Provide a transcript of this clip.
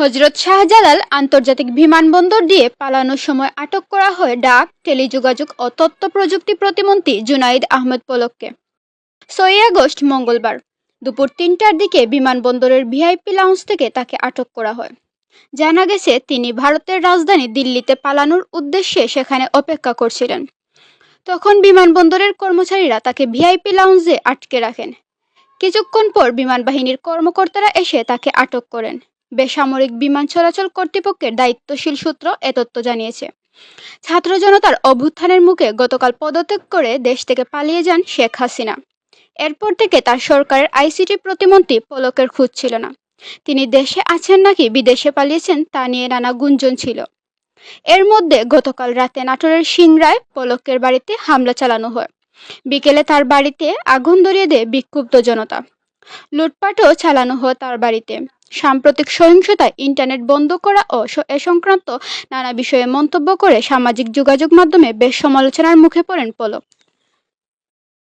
হজরত শাহজালাল আন্তর্জাতিক বিমানবন্দর দিয়ে পালানোর সময় আটক করা হয় ডাক, টেলিযোগাযোগ ও তথ্য প্রযুক্তি প্রতিমন্ত্রী জুনাইদ আহমেদ পলককে। ছয়ই আগস্ট মঙ্গলবার দুপুর তিনটার দিকে বিমানবন্দরের ভিআইপি লাউঞ্জ থেকে তাকে আটক করা হয়। জানা গেছে, তিনি ভারতের রাজধানী দিল্লিতে পালানোর উদ্দেশ্যে সেখানে অপেক্ষা করছিলেন। তখন বিমানবন্দরের কর্মচারীরা তাকে ভিআইপি লাউঞ্জে আটকে রাখেন। কিছুক্ষণ পর বিমান বাহিনীর কর্মকর্তারা এসে তাকে আটক করেন। বেসামরিক বিমান চলাচল কর্তৃপক্ষের দায়িত্বশীল সূত্র এ তথ্য জানিয়েছে। ছাত্র জনতার অভ্যুত্থানের মুখে গতকাল পদত্যাগ করে দেশ থেকে পালিয়ে যান শেখ হাসিনা। এরপর থেকে তার সরকারের আইসিটি প্রতিমন্ত্রী পলকের খোঁজ ছিল না। তিনি দেশে আছেন নাকি বিদেশে পালিয়েছেন তা নিয়ে নানা গুঞ্জন ছিল। এর মধ্যে গতকাল রাতে নাটোরের সিংড়ায় পলকের বাড়িতে হামলা চালানো হয়। বিকেলে তার বাড়িতে আগুন ধরিয়ে দেয় বিক্ষুব্ধ জনতা। লুটপাটও চালানো হয় তার বাড়িতে। সাম্প্রতিক সহিংসতায় ইন্টারনেট বন্ধ করা ও এ সংক্রান্ত নানা বিষয়ে মন্তব্য করে সামাজিক যোগাযোগ মাধ্যমে বেশ সমালোচনার মুখে পড়েন পলক।